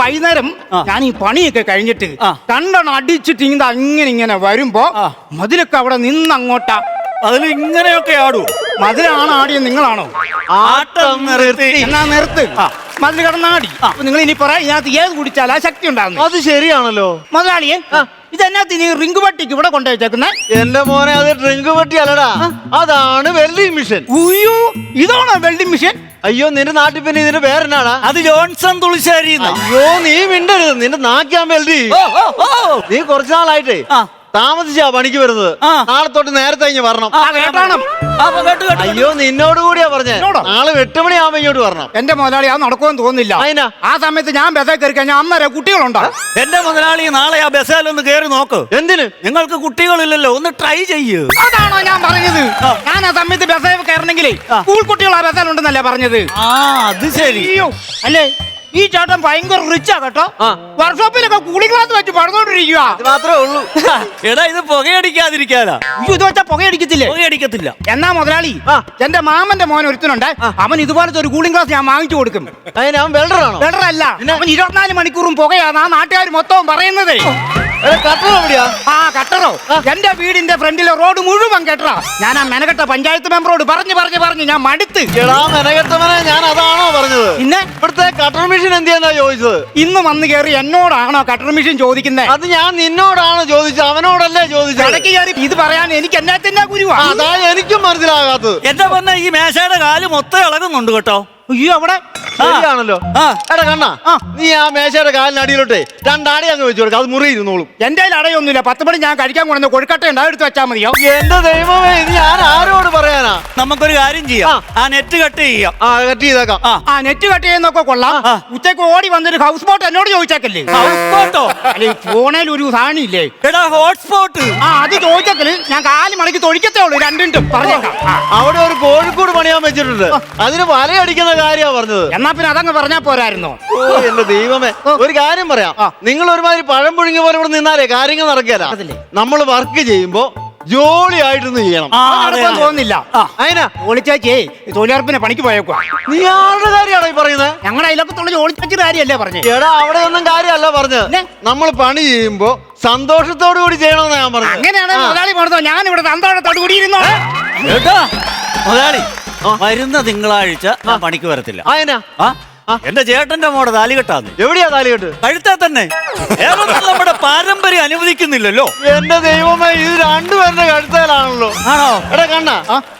വൈകുന്നേരം. ഞാൻ ഈ പണിയൊക്കെ കഴിഞ്ഞിട്ട് കണ്ടണം അടിച്ചിട്ട് ഇങ്ങനെ ഇങ്ങനെ ഇങ്ങനെ വരുമ്പോ മതിലൊക്കെ അവിടെ നിന്നങ്ങോട്ടാ. അതിൽ ഇങ്ങനെയൊക്കെ ആടൂ. മതിലാണ് ആടിയത് നിങ്ങളാണോ? ആട്ടം നിർത്തി. എന്നാ നിർത്ത്. മതിൽ കടന്നാടി. നിങ്ങൾ ഇനി പറ ഇതിനകത്ത് ഏത് കുടിച്ചാലാ ശക്തി ഉണ്ടാകുന്നു അത് ശരിയാണല്ലോ. മുതലാളിയെ ഇതെന്നാത്തി നീ റിങ്ക് പട്ടിക്ക് ഇവിടെ കൊണ്ടുവച്ചേക്കുന്നേ? എന്റെ മോനെ അത് ഡ്രിങ്ക് പറ്റി അല്ലടാ. അതാണ് വെൽഡിംഗ് മിഷൻ. ഉയ്യോ ഇതാണോ വെൽഡിംഗ് മെഷീൻ? അയ്യോ നിന്റെ നാട്ടിൽ പിന്നെ ഇതിന്റെ പേരെന്നാടാ? അത് ജോൺസൺ തുളിശ്ശേരി അയ്യോ നീ മിണ്ടരുത്. നിന്റെ നാക്കിയാൻ വെൽഡി. നീ കുറച്ചു നാളായിട്ടേ. താമസിച്ചാ പണിക്ക് വരുന്നത്. ആ. നാളെ തൊട്ട് നേരത്തെ ഇങ്ങ് വരണം. ആ കേട്ടോണം. കേട്ട് കേട്ടു അയ്യോ നിന്നോട് കൂടിയാ പറഞ്ഞേ. എന്നോടോ? നാളെ എട്ട് മണിയാവുമ്പോ ഇങ്ങോട്ട് വരണം. എന്റെ മുതലാളി ആ നടക്കുമെന്ന് തോന്നുന്നില്ല. അതിനാ? ആ സമയത്ത് ഞാൻ ബസേ കയറി കഴിഞ്ഞാൽ അമ്മരെ കുട്ടികളുണ്ടോ? എന്റെ മുതലാളി നാളെ ആ ബസ്സിലൊന്ന് കേറി നോക്ക്. എന്തിന്? നിങ്ങൾക്ക് കുട്ടികളില്ലല്ലോ ഒന്ന് ട്രൈ ചെയ്യ്. അതാണോ ഞാൻ പറഞ്ഞത്? ഞാൻ ആ സമയത്ത് ബസേ കയറണമെങ്കിലേ സ്കൂൾ കുട്ടികൾ ആ ബസേലുണ്ടെന്നല്ലേ പറഞ്ഞത്? ആ അത് ശരി. അയ്യോ. അല്ലേ? ഈ ചേട്ടൻ ഭയങ്കര റിച്ചാ കേട്ടോ. വർക്ക്ഷോപ്പിലൊക്കെ കൂളിംഗ് ക്ലാസ് വെച്ച് പടന്നുകൊണ്ടിരിക്കുക ഇത് മാത്രമേ ഉള്ളൂ. എടാ ഇത് പുകയടിക്കാതിരിക്കാനാ. അയ്യോ ഇത് വെച്ചാ പുകയടിക്കത്തില്ലേ? പുകയടിക്കത്തില്ല. എന്നാ മുതലാളി എന്റെ മാമന്റെ മോൻ ഒരുത്തനുണ്ട്. അവൻ ഇതുപോലത്തെ ഒരു കൂളിംഗ് ക്ലാസ് ഞാൻ വാങ്ങിച്ചു കൊടുക്കും. അതിന് അവൻ വെൽഡറാണോ വെൽഡറല്ല അവൻ ഇരുപത്തിനാല് മണിക്കൂറും പുകയാണ് ആ നാട്ടുകാർ മൊത്തവും പറയുന്നത്. ആ കട്ടറോ. എന്റെ വീടിന്റെ ഫ്രണ്ടിലെ റോഡ് മുഴുവൻ കെട്ടറ. ഞാൻ ആ മെനകെട്ട പഞ്ചായത്ത് മെമ്പറോട് പറഞ്ഞു പറഞ്ഞു പറഞ്ഞു ഞാൻ മടുത്ത്. മെനകെട്ടവനെ ഞാൻ അതാണോ പറഞ്ഞത്? പിന്നെ? ഇവിടുത്തെ കട്ടർ മെഷീൻ എന്തിയെന്നാ ചോദിച്ചത്? ഇന്ന് വന്ന് കയറി എന്നോടാണോ കട്ടർ മെഷീൻ ചോദിക്കുന്നത് അത് ഞാൻ നിന്നോടാണോ ചോദിച്ചത് അവനോടല്ലേ ചോദിച്ചത്? ഇടയ്ക്ക് കയറി ഇത് പറയാൻ എനിക്ക് എന്നാത്തിന്റെ ഗുരുവാ? അതാ എനിക്കും മനസ്സിലാകാത്തത്. എന്റെ പറഞ്ഞ ഈ മേശയുടെ കാൽ മൊത്തം ഇളകുന്നുണ്ട് കേട്ടോ. അയ്യോ അവിടെ ശരിയാണല്ലോ. എടാ കണ്ണാ നീ ആ മേശയുടെ കാലിനടിയിലോട്ടെ രണ്ടാടി അങ്ങ് വെച്ചു കൊടുക്ക അത് മുറി ഇരുന്നോളും എന്റെ കയ്യിൽ അടയൊന്നുമില്ല. പത്ത് മണി ഞാൻ കഴിക്കാൻ കൊണ്ടുവന്ന കൊഴുക്കട്ട ഉണ്ട് എടുത്ത് വെച്ചാൽ മതിയോ? എന്റെ ദൈവമേ ഇത് ഞാൻ ആരോട് പറയാനാ? നമുക്കൊരു കാര്യം ചെയ്യാം. ആ. നെറ്റ് കട്ട് ചെയ്യാം. ആ കട്ട് ചെയ്തേക്കാം. ആ. നെറ്റ് കട്ട് ചെയ്യുന്നൊക്കെ കൊള്ളാം. ഉച്ചയ്ക്ക് ഉച്ചയ്ക്ക് ഓടി വന്നൊരു ഹൗസ് ബോട്ട് എന്നോട് ചോദിച്ചേക്കല്ലേ? ഹൗസ് ബോട്ടോ അല്ലെ ഫോണിൽ ഒരു സാധനമില്ലേ? എടാ ഹോട്ട്സ്പോട്ട് ആ അത് ചോദിച്ചാൽ ഞാൻ കാൽ മണിക്ക് തൊഴിക്കത്തേ ഉള്ളൂ രണ്ടിണ്ടും പറഞ്ഞേക്കാം. അവിടെ ഒരു കോഴിക്കോട് പണിയാൻ വെച്ചിട്ടുണ്ട്. അതിന് വലയടിക്കുന്ന കാര്യമാണ് പറഞ്ഞത്. എന്നാ പിന്നെ അതങ്ങ് പറഞ്ഞാ പോരായിരുന്നോ? ഓ എന്റെ ദൈവമേ. ഒരു കാര്യം പറയാം. നിങ്ങൾ ഒരുമാതിരി പഴം പുഴുങ്ങി പോലെ ഇവിടെ നിന്നാലേ കാര്യങ്ങൾ നടക്കില്ല? നമ്മൾ വർക്ക് ചെയ്യുമ്പോ ജോളിയായിട്ടൊന്ന് ചെയ്യണം. അതെ തോന്നുന്നില്ല. അതിനാ ഓളിച്ചാച്ചേ തൊഴിലുറപ്പിനെ പണിക്ക് പോയേക്കുവാ. നീ ആരുടെ കാര്യമാണോ ഈ പറയുന്നത് ഞങ്ങളുടെ അയലക്കത്തുള്ള കാര്യമല്ലേ പറഞ്ഞു? എടാ അവിടെ ഒന്നും കാര്യമല്ല പറഞ്ഞത്. നമ്മൾ പണി ചെയ്യുമ്പോ സന്തോഷത്തോടു കൂടി ചെയ്യണമെന്ന് ഞാൻ പറഞ്ഞു അങ്ങനെയാണ് മുതലാളി പറഞ്ഞത്? ഞാൻ ഇവിടെ സന്തോഷത്തോട് കൂടിയിരുന്നോ കേട്ടോ മുതലാളി വരുന്ന തിങ്കളാഴ്ച ഞാൻ പണിക്ക് വരത്തില്ല. ആ എന്റെ ചേട്ടന്റെ മോടെ താലികെട്ടാന്ന് എവിടെയാ താലികെട്ട് കഴുത്താ തന്നെ. ഏതൊന്നും നമ്മുടെ പാരമ്പര്യം അനുവദിക്കുന്നില്ലല്ലോ. എന്റെ ദൈവമേ ഇത് രണ്ടുപേരുടെ കഴുത്താലാണല്ലോ. ആണോ? എടാ കണ്ണ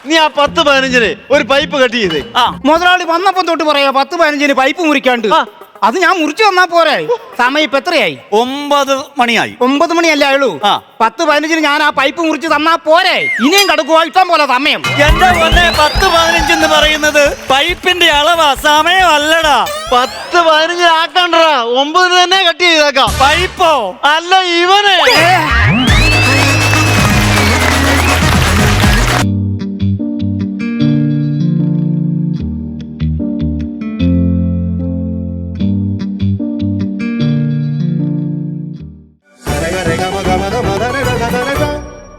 നീ ആ പത്ത് പതിനഞ്ചിന് ഒരു പൈപ്പ് കട്ട് ചെയ്തേ. ആ. മുതലാളി വന്നപ്പം തൊട്ട് പറയാ പത്ത് പതിനഞ്ചിന് പൈപ്പ് മുറിക്കാണ്ട്. അത് ഞാൻ മുറിച്ചു വന്നാ പോരെ. സമയം ഇപ്പൊ എത്രയായി? ഒമ്പത് മണിയായി. ഒമ്പത് മണിയല്ലേ ആയുള്ളൂ? ആ. പത്ത് പതിനഞ്ചിന് ഞാൻ ആ പൈപ്പ് മുറിച്ച് തന്നാ പോരെ. ഇനിയും കിടക്കുവാ ഇഷ്ടം പോലെ സമയം. എന്റെ പത്ത് പതിനഞ്ചെന്ന് പറയുന്നത് പൈപ്പിന്റെ അളവാ സമയമല്ലടാ. പത്ത് പതിനഞ്ചിന് ആക്കണ്ടടാ. ഒമ്പതിന് തന്നെ കട്ട് ചെയ്തേക്കാം. പൈപ്പോ? അല്ല ഇവനെ.